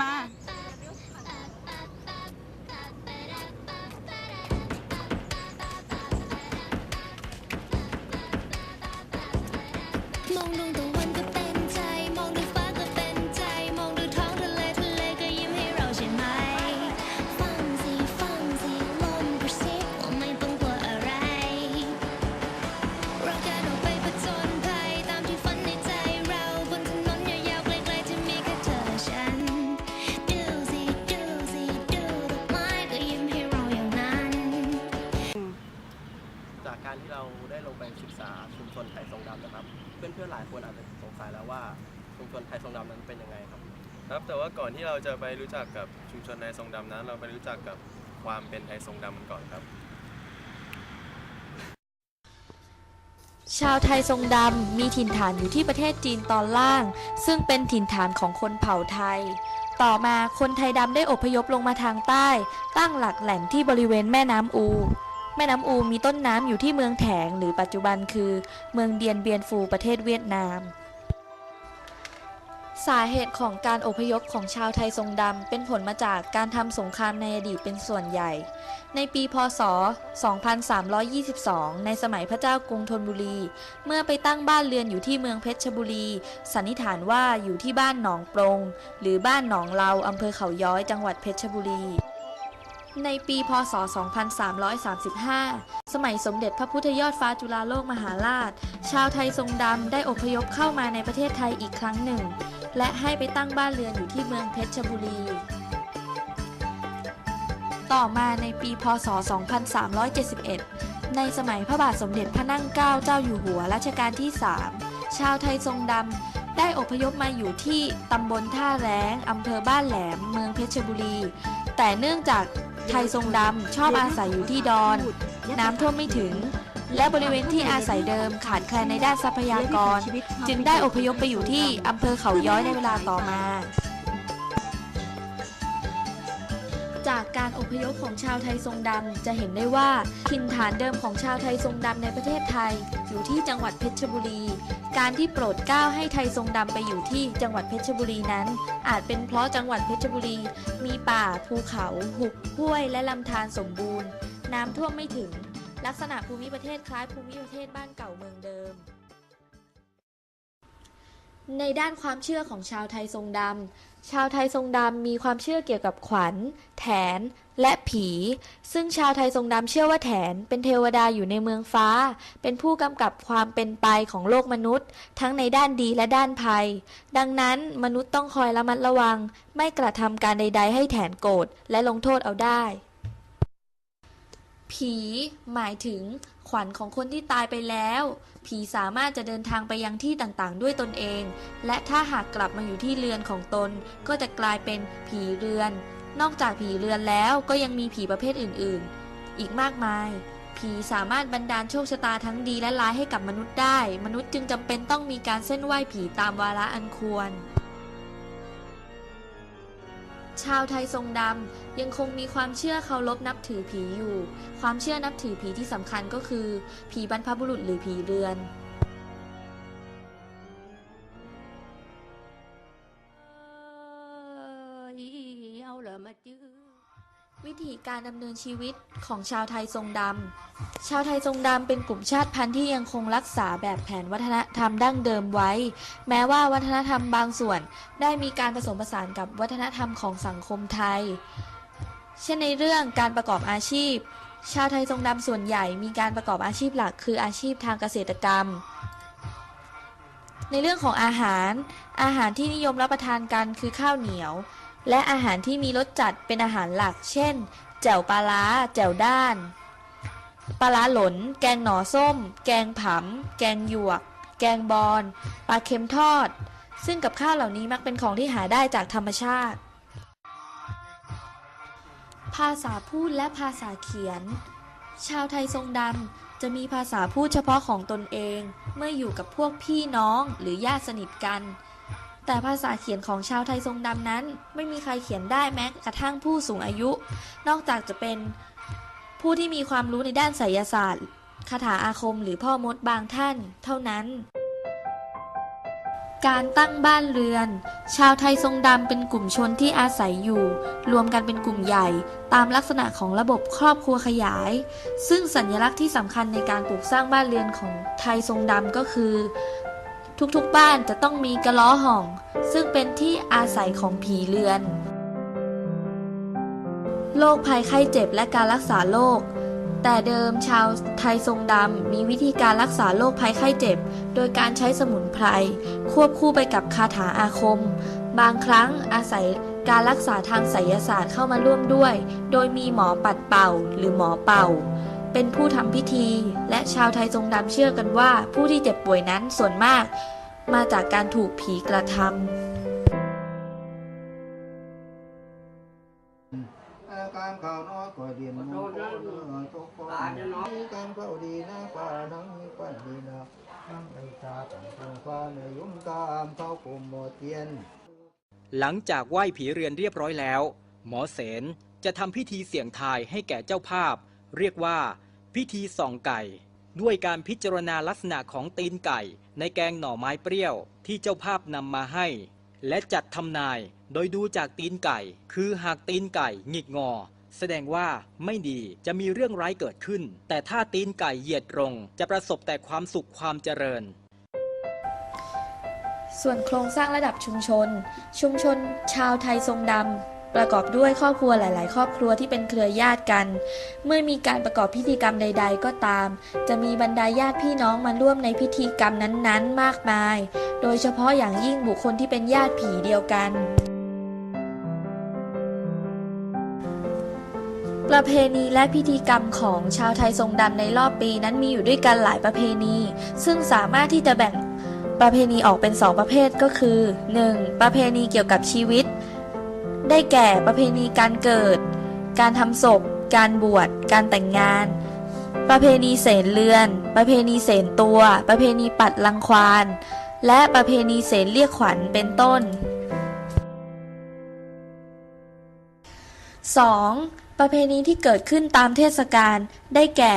มา ได้ลงไปศึกษาชุมชนไทยทรงดำนะครับ เพื่อนๆหลายคนอาจจะสงสัยแล้วว่าชุมชนไทยทรงดำนั้นเป็นยังไงครับ ครับแต่ว่าก่อนที่เราจะไปรู้จักกับชุมชนไทยทรงดำนั้น เราไปรู้จักกับความเป็นไทยทรงดำกันก่อนครับ ชาวไทยทรงดำมีถิ่นฐานอยู่ที่ประเทศจีนตอนล่าง ซึ่งเป็นถิ่นฐานของคนเผ่าไทย ต่อมาคนไทยดำได้อพยพลงมาทางใต้ ตั้งหลักแหล่งที่บริเวณแม่น้ำอู แม่น้ำอูมีต้นน้ำอยู่ที่เมืองแถงหรือปัจจุบันคือ เมืองเดียนเบียนฟูประเทศเวียดนาม สาเหตุของการอพยพของชาวไทยทรงดำเป็นผลมาจากการทำสงครามในอดีตเป็นส่วนใหญ่ ในปีพศ 2322 ในสมัยพระเจ้ากรุงธนบุรี เมื่อไปตั้งบ้านเรือนอยู่ที่เมืองเพชรบุรี สันนิษฐานว่าอยู่ที่บ้านหนองปรง หรือบ้านหนองเลาอำเภอเขาย้อยจังหวัดเพชรบุรี ในปีพศ 2335 สมัยสมเด็จพระพุทธยอดฟ้าจุฬาโลกมหาราช ชาวไทยทรงดำได้อพยพเข้ามาในประเทศไทยอีกครั้งหนึ่ง และให้ไปตั้งบ้านเรือนอยู่ที่เมืองเพชรบุรี ต่อมาในปีพศ 2371 ในสมัยพระบาทสมเด็จพระนั่งเกล้าเจ้าอยู่หัวรัชกาลที่ 3 ชาวไทยทรงดำได้อพยพมาอยู่ที่ตำบลท่าแร้ง อำเภอบ้านแหลม เมืองเพชรบุรี แต่เนื่องจาก ไทยทรงดำชอบอาศัยอยู่ที่ดอน น้ำท่วมไม่ถึง และบริเวณที่อาศัยเดิมขาดแคลนในด้านทรัพยากร จึงได้อพยพไปอยู่ที่อำเภอเขาย้อยในเวลาต่อมา จากการอพยพของชาวไทยทรงดำจะเห็นได้ว่าถิ่นฐานเดิมของชาวไทยทรงดำในประเทศไทย อยู่ที่จังหวัดเพชรบุรี การที่โปรดเกล้าให้ไทยทรงดำไปอยู่ที่จังหวัดเพชรบุรีนั้น อาจเป็นเพราะจังหวัดเพชรบุรี มีป่า ภูเขา หุบห้วยและลำธารสมบูรณ์ น้ำท่วมไม่ถึง ลักษณะภูมิประเทศคล้ายภูมิประเทศบ้านเก่าเมืองเดิม ในด้านความเชื่อของชาวไทยทรงดำ ชาวไทยทรงดำมีความเชื่อเกี่ยวกับขวัญ แถน และผี ซึ่งชาวไทยทรงดำเชื่อว่าแถน เป็นเทวดาอยู่ในเมืองฟ้า เป็นผู้กำกับความเป็นไปของโลกมนุษย์ ทั้งในด้านดีและด้านภัย ดังนั้นมนุษย์ต้องคอยระมัดระวัง ไม่กระทำการใด ๆ ให้แถนโกรธและลงโทษเอาได้ ผีหมายถึงขวัญของคนที่ตายไปแล้ว ผีสามารถจะเดินทางไปยังที่ต่างๆ ด้วยตนเอง และถ้าหากกลับมาอยู่ที่เรือนของตน ก็จะกลายเป็นผีเรือน นอกจากผีเรือนแล้วก็ยังมีผีประเภทอื่นๆ อีกมากมาย ผีสามารถบันดาลโชคชะตาทั้งดีและร้ายให้กับมนุษย์ได้ มนุษย์จึงจำเป็นต้องมีการเส้นไหว้ผีตามวาระอันควร ชาวไทยทรงดำยังคงมีความเชื่อเคารพนับถือผีอยู่ ความเชื่อนับถือผีที่สำคัญก็คือ ผีบรรพบุรุษหรือผีเรือน วิธีการดำเนินชีวิตของชาวไทยทรงดำ ชาวไทยทรงดำเป็นกลุ่มชาติพันธุ์ที่ยังคงรักษาแบบแผนวัฒนธรรมดั้งเดิมไว้ แม้ว่าวัฒนธรรมบางส่วน ได้มีการผสมผสานกับวัฒนธรรมของสังคมไทย เช่นในเรื่องการประกอบอาชีพ ชาวไทยทรงดำส่วนใหญ่มีการประกอบอาชีพหลัก คืออาชีพทางเกษตรกรรม ในเรื่องของอาหาร อาหารที่นิยมรับประทานกันคือข้าวเหนียว และอาหารที่มีรสจัดเป็นอาหารหลัก เช่น แจ่วปลาร้า แจ่วด้าน ปลาร้าหลน แกงหน่อส้ม แกงผำแกงหยวก แกงบอน ปลาเค็มทอด ซึ่งกับข้าวเหล่านี้มักเป็นของที่หาได้จากธรรมชาติ ภาษาพูดและภาษาเขียน ชาวไทยทรงดำจะมีภาษาพูดเฉพาะของตนเอง เมื่ออยู่กับพวกพี่น้องหรือญาติสนิทกัน แต่ภาษาเขียนของชาวไทยทรงดำนั้น ไม่มีใครเขียนได้แม้กระทั่งผู้สูงอายุ นอกจากจะเป็นผู้ที่มีความรู้ในด้านไสยศาสตร์คาถาอาคมหรือพ่อมดบางท่าน เท่านั้น การตั้งบ้านเรือน ชาวไทยทรงดำเป็นกลุ่มชนที่อาศัยอยู่ รวมกันเป็นกลุ่มใหญ่ ตามลักษณะของระบบครอบครัวขยาย ซึ่งสัญลักษณ์ที่สำคัญในการปลูกสร้างบ้านเรือนของไทยทรงดำก็คือ ทุกๆบ้านจะต้องมีกระล้อห่อง ซึ่งเป็นที่อาศัยของผีเรือน โรคภัยไข้เจ็บและการรักษาโรค แต่เดิมชาวไทยทรงดำมีวิธีการรักษาโรคภัยไข้เจ็บ โดยการใช้สมุนไพรควบคู่ไปกับคาถาอาคม บางครั้งอาศัยการรักษาทางไสยศาสตร์เข้ามาร่วมด้วย โดยมีหมอปัดเป่าหรือหมอเป่า เป็นผู้ทำพิธี และชาวไทยทรงดำเชื่อกันว่าผู้ที่เจ็บป่วยนั้นส่วนมาก มาจากการถูกผีกระทำอาการข่าวน้อยกว่าเดียนมงคลเมื่อทุกคนมีการเข้าดีนะฟ้านังมีควันดีนะนั่งไอชาต่างทงฟ้าในยุ่มตามเข้ากลุ่มหมดเทียน หลังจากไหว้ผีเรือนเรียบร้อยแล้ว หมอเสนจะทำพิธีเสี่ยงทายให้แก่เจ้าภาพ เรียกว่า พิธีส่องไก่ ด้วยการพิจารณาลักษณะของตีนไก่ ในแกงหน่อไม้เปรี้ยวที่เจ้าภาพนำมาให้ และจัดทำนายโดยดูจากตีนไก่ คือหากตีนไก่หงิกงอ แสดงว่าไม่ดีจะมีเรื่องร้ายเกิดขึ้น แต่ถ้าตีนไก่เหยียดตรงจะประสบแต่ความสุขความเจริญส่วนโครงสร้างระดับชุมชน ชุมชนชาวไทยทรงดำ ประกอบด้วยครอบครัวหลาย ๆ ครอบครัวที่เป็นเครือญาติกัน เมื่อมีการประกอบพิธีกรรมใด ๆ ก็ตาม จะมีบรรดาญาติพี่น้องมาร่วมในพิธีกรรมนั้น ๆ มากมาย โดยเฉพาะอย่างยิ่งบุคคลที่เป็นญาติผีเดียวกัน ประเพณีและพิธีกรรมของชาวไทยทรงดำในรอบปีนั้นมีอยู่ด้วยกันหลายประเพณี ซึ่งสามารถที่จะแบ่งประเพณีออกเป็น 2 ประเภทก็คือ 1. ประเพณีเกี่ยวกับชีวิต ได้แก่ประเพณีการเกิด การทำศพ การบวช การแต่งงาน ประเพณีเสนเรือน ประเพณีเสนตัว ประเพณีปัดลังควานและประเพณีเสนเรียกขวัญเป็นต้น 2. ประเพณีที่เกิดขึ้นตามเทศกาลได้แก่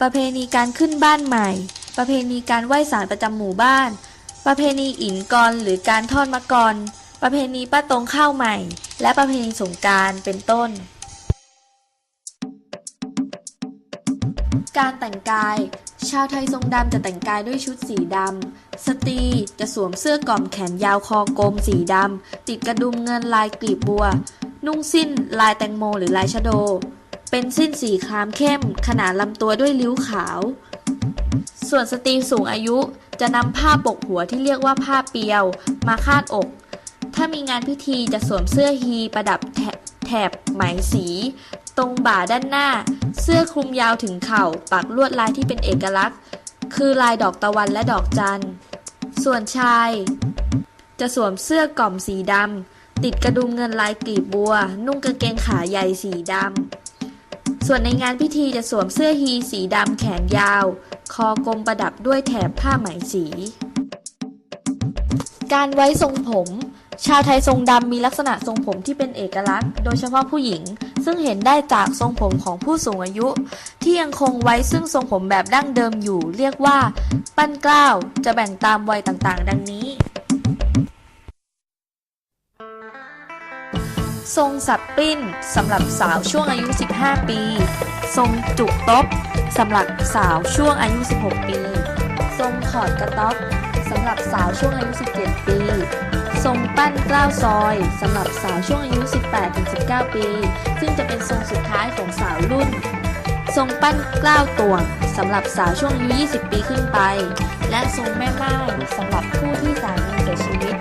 ประเพณีการขึ้นบ้านใหม่ ประเพณีการไหว้ศาลประจำหมู่บ้าน ประเพณีอินกรหรือการทอดมะกร ประเพณีป้าตรงข้าวใหม่ และประเพณีสงการเป็นต้น การแต่งกาย ชาวไทยทรงดำจะแต่งกายด้วยชุดสีดำ สตรีจะสวมเสื้อกล่อมแขนยาวคอกลมสีดำ ติดกระดุมเงินลายกลีบบัว นุ่งสิ้นลายแตงโมหรือลายชะโด เป็นสิ้นสีครามเข้ม ขนาดลำตัวด้วยริ้วขาว ส่วนสตรีสูงอายุจะนำผ้าปกหัวที่เรียกว่าผ้าเปียว มาคาดอก ถ้ามีงานพิธีจะสวมเสื้อฮีประดับแถแถบไหมสี ตรงบ่าด้านหน้า เสื้อคลุมยาวถึงเข่า ปักลวดลายที่เป็นเอกลักษณ์ คือลายดอกตะวันและดอกจันทร์ ส่วนชาย จะสวมเสื้อกล่อมสีดำติดกระดุมเงินลายกลีบบัว นุ่งกางเกงขาใหญ่สีดำส่วนในงานพิธีจะสวมเสื้อฮีสีดำแขนยาว คอกลมประดับด้วยแถบผ้าไหมสี การไว้ทรงผม ชาวไทยทรงดำมีลักษณะทรงผมที่เป็นเอกลักษณ์ โดยเฉพาะผู้หญิง ซึ่งเห็นได้จากทรงผมของผู้สูงอายุ ที่ยังคงไว้ซึ่งทรงผมแบบดั้งเดิมอยู่ เรียกว่า ปั้นกล้าวจะแบ่งตามวัยต่างๆ ดังนี้ ทรงสับปิ้นสำหรับสาวช่วงอายุ 15 ปี ทรงจุกต๊บสำหรับสาวช่วงอายุ 16 ปี ทรงขอดกระต๊อบสำหรับสาวช่วงอายุ 17 ปี ทรงปั้นกล้าวซอยสำหรับสาวช่วงอายุ 18-19 ปี ซึ่งจะเป็นทรงสุดท้ายของสาวรุ่น ทรงปั้นกล้าวตวงสำหรับสาวช่วงอายุ 20 ปีขึ้นไป และทรงแม่ไม้สำหรับผู้ที่สามีเสียชีวิต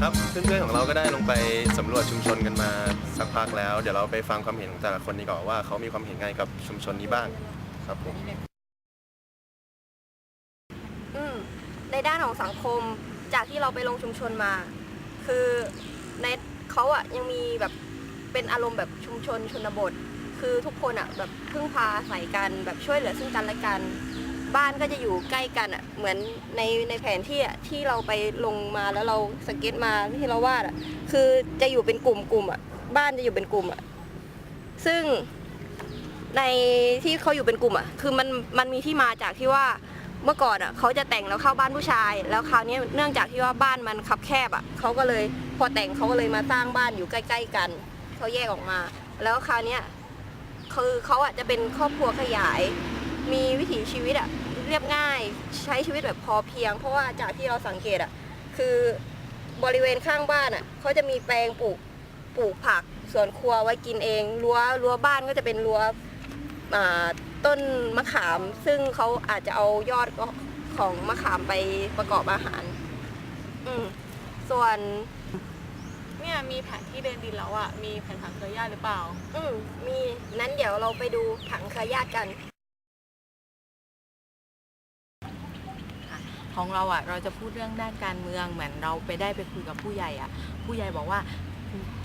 ครับเพื่อนๆของเราก็ได้ลงไปสำรวจชุมชนกันมาสักพักแล้ว เดี๋ยวเราไปฟังความเห็นของแต่ละคนดีกว่าว่าเขามีความเห็นไงกับชุมชนนี้บ้าง ครับผม อืมในด้านของสังคมจากที่เราไปลงชุมชนมา คือในเขาอะยังมีแบบเป็นอารมณ์แบบชุมชนชนบท คือทุกคนอะแบบพึ่งพาใส่กันแบบช่วยเหลือซึ่งกันและกัน บ้านก็จะอยู่ใกล้กันอะเหมือนในในแผนที่อะที่เราไปลงมาแล้วเราสเก็ตมาที่เราวาดอะคือจะอยู่เป็นกลุ่มกลุ่มอะบ้านจะอยู่เป็นกลุ่มอะซึ่ง ในที่เขาอยู่เป็นกลุ่มอะคือมันมันมีที่มาจากที่ว่าเมื่อก่อนอะเขาจะแต่งแล้วเข้าบ้านผู้ชาย แล้วคราวนี้เนื่องจากที่ว่าบ้านมันคับแคบอะเขาก็เลยพอแต่งเขาก็เลยมาสร้างบ้านอยู่ใกล้ ๆ กันเขาแยกออกมา แล้วคราวนี้คือเขาอะจะเป็นครอบครัวขยาย มีวิถีชีวิตอะเรียบง่ายใช้ชีวิตแบบพอเพียง เพราะว่าจากที่เราสังเกตอะคือบริเวณข้างบ้านอะเขาจะมีแปลงปลูกปลูกผักสวนครัวไว้กินเองรั้วรั้วบ้านก็จะเป็นรั้ว ต้นมะขาม ซึ่งเขาอาจจะเอายอดของมะขามไปประกอบอาหาร อืมส่วน เนี่ยมีแผนที่เดินดินแล้วอะ มีแผนผังเครือญาติหรือเปล่า อืมมีนั้นเดี๋ยวเราไปดูผังเครือญาติกัน ของเราอะ เราจะพูดเรื่องด้านการเมืองเหมือนเราไปได้ไปคุยกับผู้ใหญ่อะ ผู้ใหญ่บอกว่า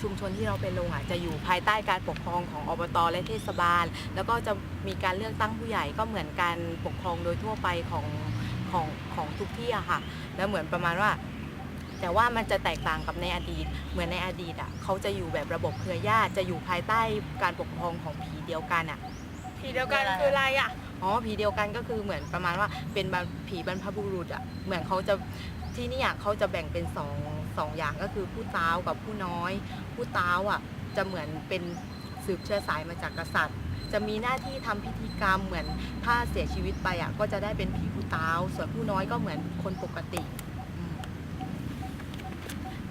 ชุมชนที่เราไปลงอะจะอยู่ภายใต้การปกครองของอบตและเทศบาล แล้วก็จะมีการเลือกตั้งผู้ใหญ่ก็เหมือนการปกครองโดยทั่วไปของของของทุกที่อะค่ะ แล้วเหมือนประมาณว่า แต่ว่ามันจะแตกต่างกับในอดีต เหมือนในอดีตอะเขาจะอยู่แบบระบบเครือญาติจะอยู่ภายใต้การปกครองของผีเดียวกันอะผีเดียวกันคืออะไรอะอ๋อผีเดียวกันก็คือเหมือนประมาณว่าเป็นบรรผีบรรพบุรุษอะเหมือนเขาจะที่นี่อะเขาจะแบ่งเป็นสอง สองอย่างก็คือผู้เต้ากับผู้น้อย ผู้เต้าอะจะเหมือนเป็นสืบเชื้อสายมาจากกษัตริย์ จะมีหน้าที่ทำพิธีกรรมเหมือนถ้าเสียชีวิตไปอะก็จะได้เป็นผีผู้เต้าส่วนผู้น้อยก็เหมือนคนปกติ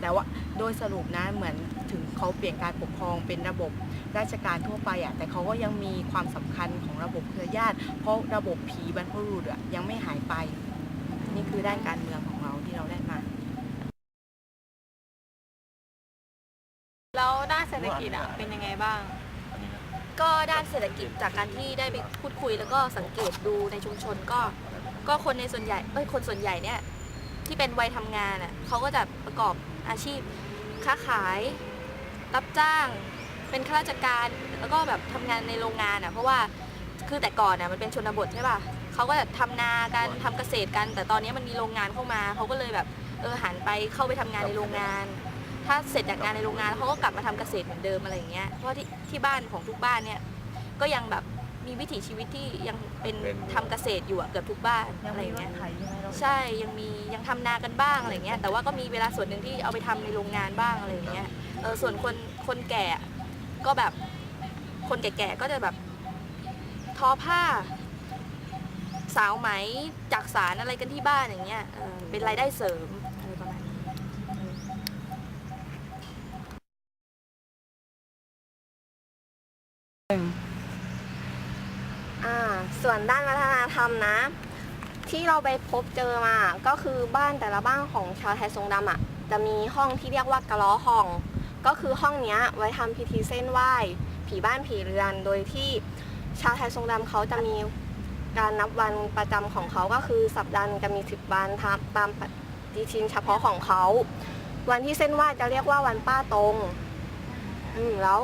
แต่ว่าโดยสรุปนะเหมือนถึงเขาเปลี่ยนการปกครองเป็นระบบราชการทั่วไปอะแต่เขาก็ยังมีความสำคัญของระบบเครือญาติ เพราะระบบผีบรรพบุรุษอะยังไม่หายไป นี่คือด้านการเมืองของเราที่เราได้ กิจอะเป็นยังไงบ้าง ก็ด้านเศรษฐกิจจากการที่ได้ไปพูดคุยแล้วก็สังเกตดูในชุมชนก็ ก็คนในส่วนใหญ่เอ้ยคนส่วนใหญ่เนี่ยที่เป็นวัยทำงานอะเขาก็จะประกอบอาชีพค้าขาย รับจ้าง เป็นข้าราชการแล้วก็แบบทำงานในโรงงานอะเพราะว่าคือแต่ก่อนอะมันเป็นชนบทใช่ป่ะเขาก็จะทำนากันทำเกษตรกัน แต่ตอนนี้มันมีโรงงานเข้ามาเขาก็เลยแบบเออหันไปเข้าไปทำงานในโรงงาน ถ้าเสร็จจากงานในโรงงานเขาก็กลับมาทำเกษตรเหมือนเดิมอะไรอย่างเงี้ยเพราะที่ที่บ้านของทุกบ้านเนี่ยก็ยังแบบมีวิถีชีวิตที่ยังเป็นเป็นทำเกษตรอยู่อะเกือบทุกบ้านอะไรอย่างเงี้ยใช่ยังมียังทำนากันบ้างอะไรเงี้ยแต่ว่าก็มีเวลาส่วนหนึ่งที่เอาไปทำในโรงงานบ้างอะไรอย่างเงี้ยเออส่วนคนคนแก่อะก็แบบคนแก่ๆก็จะแบบทอผ้า สาวไหมจักสารอะไรกันที่บ้านอย่างเงี้ยเออเป็นรายได้เสริมอะไรประมาณนี้ อ่าส่วนด้านวัฒนธรรมนะ ที่เราไปพบเจอมาก็คือบ้านแต่ละบ้านของชาวไทยทรงดำอะจะมีห้องที่เรียกว่ากะล้อห้อง ก็คือห้องเนี้ยไว้ทำพิธีเส้นไหว้ผีบ้านผีเรือน โดยที่ชาวไทยทรงดำเขาจะมีการนับวันประจำของเขาก็คือสัปดาห์จะมีสิบวันตามตามปฏิทินเฉพาะของเขา วันที่เส้นไหว้จะเรียกว่าวันป้าตรง อืมแล้ว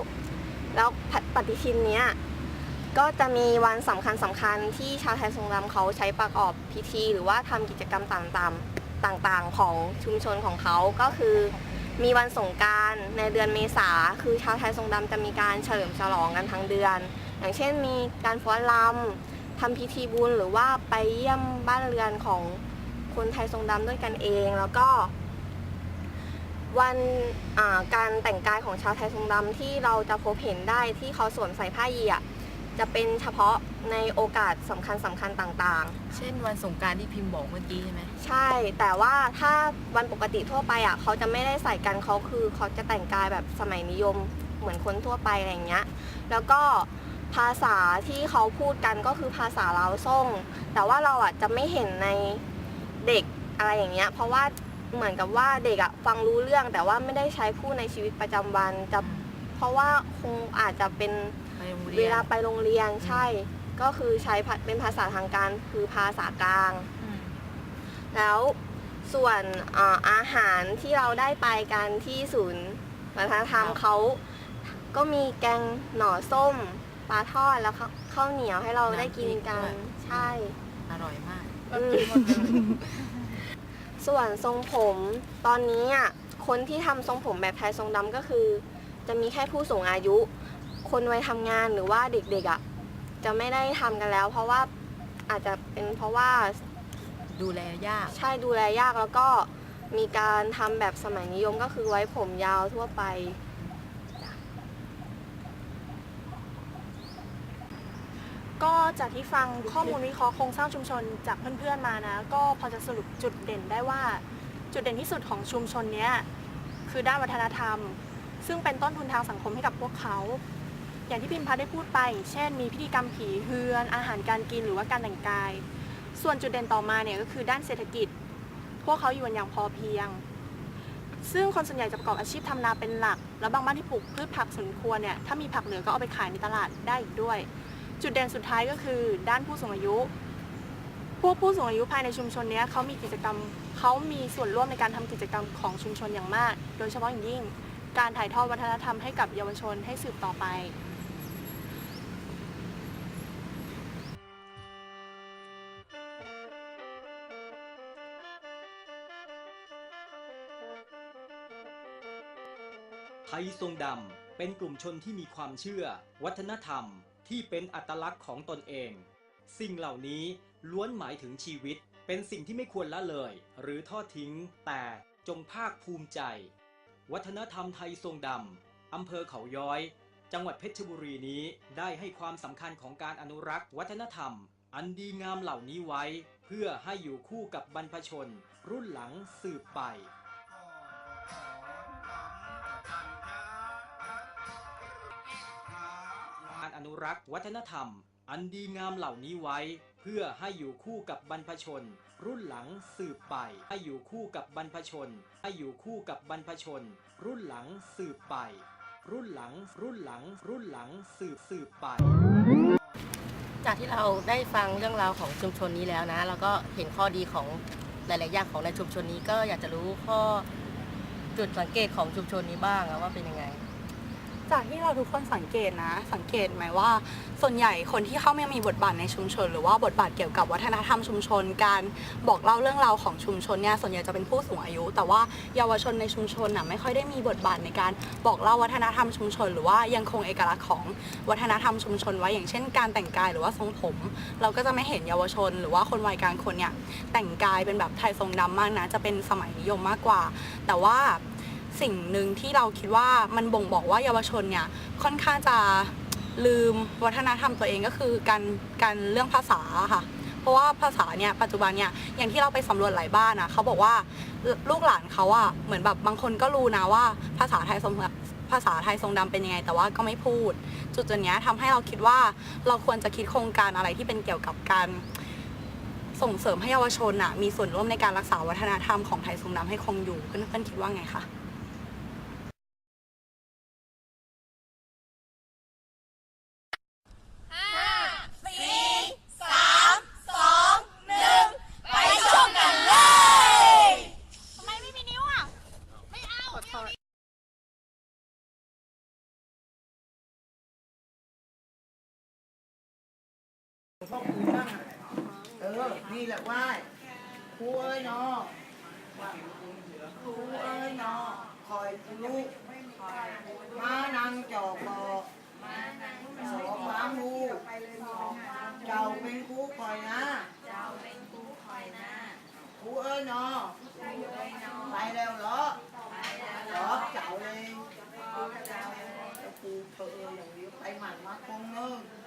แล้วปฏิทินเนี้ยก็จะมีวันสำคัญสำคัญที่ชาวไทยทรงดำเขาใช้ประกอบพิธี หรือว่าทำกิจกรรมต่างๆต่างๆของชุมชนของเขาก็คือ มีวันสงการในเดือนเมษาคือชาวไทยทรงดำจะมีการเฉลิมฉลองกันทั้งเดือน อย่างเช่นมีการฟ้อนรำทำพิธีบุญหรือว่าไปเยี่ยมบ้านเรือนของคนไทยทรงดำด้วยกันเอง แล้วก็ วันอ่าการแต่งกายของชาวไทยทรงดำที่เราจะพบเห็นได้ที่เขาสวมใส่ผ้ายีอะจะเป็นเฉพาะในโอกาสสำคัญสำคัญต่างๆเช่นวันสงกรารที่พิมพ์บอกเมื่อกี้ใช่ไหมใช่ แต่ว่าถ้าวันปกติทั่วไปอะเขาจะไม่ได้ใส่กันเขาคือเขาจะแต่งกายแบบสมัยนิยมเหมือนคนทั่วไปอะไรอย่างเงี้ย แล้วก็ภาษาที่เขาพูดกันก็คือภาษาลาวส่ง แต่ว่าเราอะจะไม่เห็นในเด็กอะไรอย่างเงี้ย เพราะว่า เหมือนกับว่าเด็กอะฟังรู้เรื่องแต่ว่าไม่ได้ใช้พูดในชีวิตประจำวันจะเพราะว่าคงอาจจะเป็นไปโรงเรีเวยนลาไปโรงเรียนใช่ ก็คือใช้ภาเป็นภาษาทางการคือภาษากลางแล้วส่วนอ่าอาหารที่เราได้ไปกันที่ศูนย์วัฒนธรรมเขาก็มีแกงหน่อส้มปลาทอดแล้วข้าวข้าวเหนียวให้เราได้กินกัน ใช่ อร่อยมาก อืม ส่วนทรงผมตอนนี้อะคนที่ทำทรงผมแบบไทยทรงดำก็คือ จะมีแค่ผู้สูงอายุ คนวัยทำงานหรือว่าเด็กๆอะจะไม่ได้ทำกันแล้ว เพราะว่าอาจจะเป็นเพราะว่า ดูแลยาก ใช่ดูแลยากแล้วก็มีการทำแบบสมัยนิยมก็คือไว้ผมยาวทั่วไป ก็จากที่ฟังข้อมูลวิเคราะห์โครงสร้างชุมชนจากเพื่อนๆมานะ ก็พอจะสรุปจุดเด่นได้ว่า จุดเด่นที่สุดของชุมชนเนี้ยคือด้านวัฒนธรรม ซึ่งเป็นต้นทุนทางสังคมให้กับพวกเขา อย่างที่พิมพัฒน์ได้พูดไป เช่น มีพิธีกรรมผีเฮือน อาหารการกินหรือว่าการแต่งกาย ส่วนจุดเด่นต่อมาเนี่ยก็คือด้านเศรษฐกิจ พวกเขาอยู่กันอย่างพอเพียง ซึ่งคนส่วนใหญ่จะประกอบอาชีพทำนาเป็นหลัก แล้วบางบ้านที่ปลูกพืชผักสวนครัวเนี่ยถ้ามีผักเหลือก็เอาไปขายในตลาดได้อีกด้วย จุดเด่นสุดท้ายก็คือด้านผู้สูงอายุพวกผู้สูงอายุภายในชุมชนนี้เขามีกิจกรรมเขามีส่วนร่วมในการทำกิจกรรมของชุมชนอย่างมาก โดยเฉพาะอย่างยิ่ง การถ่ายทอดวัฒนธรรมให้กับเยาวชนให้สืบต่อไปไทยทรงดำเป็นกลุ่มชนที่มีความเชื่อ วัฒนธรรม ที่เป็นอัตลักษณ์ของตนเอง สิ่งเหล่านี้ล้วนหมายถึงชีวิต เป็นสิ่งที่ไม่ควรละเลย หรือทอดทิ้ง แต่จงภาคภูมิใจ วัฒนธรรมไทยทรงดำอำเภอเขาย้อย จังหวัดเพชรบุรีนี้ได้ให้ความสำคัญของการอนุรักษ์ วัฒนธรรม อันดีงามเหล่านี้ไว้ เพื่อให้อยู่คู่กับบรรพชน รุ่นหลังสืบไป นุรักษ์วัฒนธรรม อันดีงามเหล่านี้ไว้ เพื่อให้อยู่คู่กับบรรพชน รุ่นหลังสืบไป ให้อยู่คู่กับบรรพชน ให้อยู่คู่กับบรรพชน รุ่นหลังสืบไป รุ่นหลังรุ่นหลัง รุ่นหลังสืบสืบไปจากที่เราได้ฟังเรื่องราวของชุมชนนี้แล้วนะ แล้วก็เห็นข้อดีของหลาย ๆ อย่างของในชุมชนนี้ก็อยากจะรู้ข้อจุดสังเกตของชุมชนนี้บ้างว่าเป็นยังไง จากที่เราทุกคนสังเกตนะ สังเกตไหมว่า ส่วนใหญ่คนที่เข้ามามีบทบาทในชุมชน หรือว่าบทบาทเกี่ยวกับวัฒนธรรมชุมชน การบอกเล่าเรื่องราวของชุมชนเนี่ยส่วนใหญ่จะเป็นผู้สูงอายุ แต่ว่าเยาวชนในชุมชนน่ะไม่ค่อยได้มีบทบาทในการบอกเล่าวัฒนธรรมชุมชน หรือว่ายังคงเอกลักษณ์ของวัฒนธรรมชุมชน ไว้อย่างเช่น การแต่งกายหรือว่าทรงผม เราก็จะไม่เห็นเยาวชน หรือว่าคนวัยกลางคนเนี่ยแต่งกายเป็นแบบไทยทรงดำมากนะจะเป็นสมัยนิยมมากกว่า แต่ว่า สิ่งหนึ่งที่เราคิดว่ามันบ่งบอกว่าเยาวชนเนี่ยค่อนข้างจะลืมวัฒนธรรมตัวเองก็คือการการเรื่องภาษาค่ะ เพราะว่าภาษาเนี่ยปัจจุบันเนี่ยอย่างที่เราไปสำรวจหลายบ้านนะเขาบอกว่าลูกหลานเขาอะเหมือนแบบบางคนก็รู้นะว่าภาษาไทยทรงภาษาไทยทรงดำเป็นยังไง แต่ว่าก็ไม่พูด จุดจุดเนี้ยทำให้เราคิดว่าเราควรจะคิดโครงการอะไรที่เป็นเกี่ยวกับการส่งเสริมให้เยาวชนอะมีส่วนร่วมในการรักษาวัฒนธรรมของไทยทรงดำให้คงอยู่เพื่อนๆคิดว่าไงคะ พ่อคุยบ้างเออ นี่แหละไหว้ครูเอ้ยเนาะครูเอ้ยเนาะคอยลูกมานังจอกบอสองหมางูเจ้าเป็นครูคอยนะครูเอ้ยเนาะไปแล้วเหรอเหรอเจ้าเลยครูเธออย่างนี้ไปหมันมาคงเนอะ